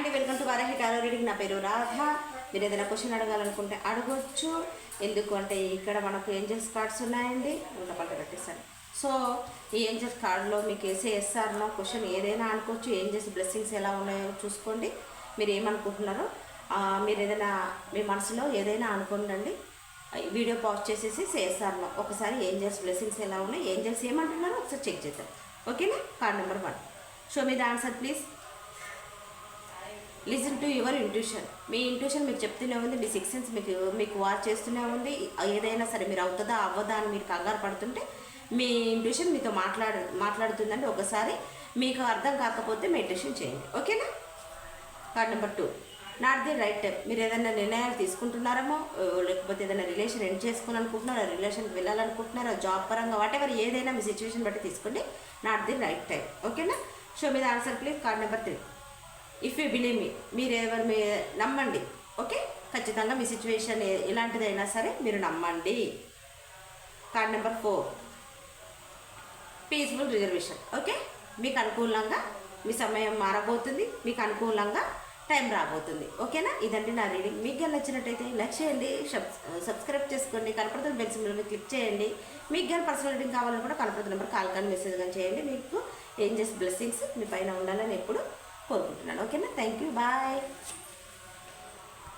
అండి. Welcome to Varahi tarot reading నా పేరు రాధ. మీరు ఏదైనా క్వశ్చన్ అడగాలనుకుంటే అడగొచ్చు. ఎందుకు అంటే ఇక్కడ మనకు ఏంజల్స్ కార్డ్స్ ఉన్నాయండి. ఉన్న పంట పెట్టేస్తాను సో ఈ ఏంజల్స్ కార్డులో మీకు వేసే ఎస్ఆర్నో క్వశ్చన్ ఏదైనా అనుకోవచ్చు. ఏంజల్స్ బ్లెస్సింగ్స్ ఎలా ఉన్నాయో చూసుకోండి. మీరు ఏమనుకుంటున్నారో మీరు ఏదైనా మీ మనసులో ఏదైనా అనుకోండి వీడియో పాజ్ చేసేసి సేసార్లో ఒకసారి ఏంజల్స్ బ్లెస్సింగ్స్ ఎలా ఉన్నాయి ఏంజల్స్ ఏమంటున్నారో ఒకసారి చెక్ చేద్దాం. ఓకేనా? Card number one. Show me the answer please. Listen to your intuition. Me intuition మీకు చెప్తూనే ఉంది మీ సిక్స్ సెన్స్ మీకు మీకు వాచ్ చేస్తూనే ఉంది. ఏదైనా సరే మీరు అవుతుందా అవ్వదా అని మీరు కంగారు పడుతుంటే మీ ఇంట్యూషన్ మీతో మాట్లాడు మాట్లాడుతుందండి ఒకసారి మీకు అర్థం కాకపోతే మెడిటేషన్ చేయండి. ఓకేనా? Card number two. Not the right time. మీరు ఏదైనా నిర్ణయాలు తీసుకుంటున్నారేమో లేకపోతే ఏదైనా రిలేషన్ ఎండ్ చేసుకోవాలనుకుంటున్నారా రిలేషన్కి వెళ్ళాలనుకుంటున్నారా జాబ్ పరంగా వాటెవర్ ఏదైనా మీ సిచ్యువేషన్ బట్టి తీసుకోండి. Not the right time. ఓకేనా? Show me the answer please. Card number three. If you believe మీ మీరు ఎవరు మీ నమ్మండి ఓకే? ఖచ్చితంగా మీ సిచ్యువేషన్ ఎలాంటిదైనా సరే మీరు నమ్మండి. Card number four peaceful reservation okay? మీకు అనుకూలంగా మీ సమయం మారబోతుంది మీకు అనుకూలంగా టైం రాబోతుంది ఓకేనా? ఇదండి నా రీడింగ్ మీకు కానీ నచ్చినట్టయితే లైక్ చేయండి సబ్స్క్రైబ్ చేసుకోండి కనపడుతున్న బెల్ సింబల్ క్లిక్ చేయండి. మీకు కానీ పర్సనల్ రీడింగ్ కావాలని కూడా కనపడుతున్న నెంబర్ కాల్ కానీ మెసేజ్ కానీ చేయండి. మీకు ఏం ఏంజెస్ బ్లెస్సింగ్స్ మీ పైన ఉండాలని ఎప్పుడు కోరుకుంటున్నాను ఓకేనా థ్యాంక్ యూ బాయ్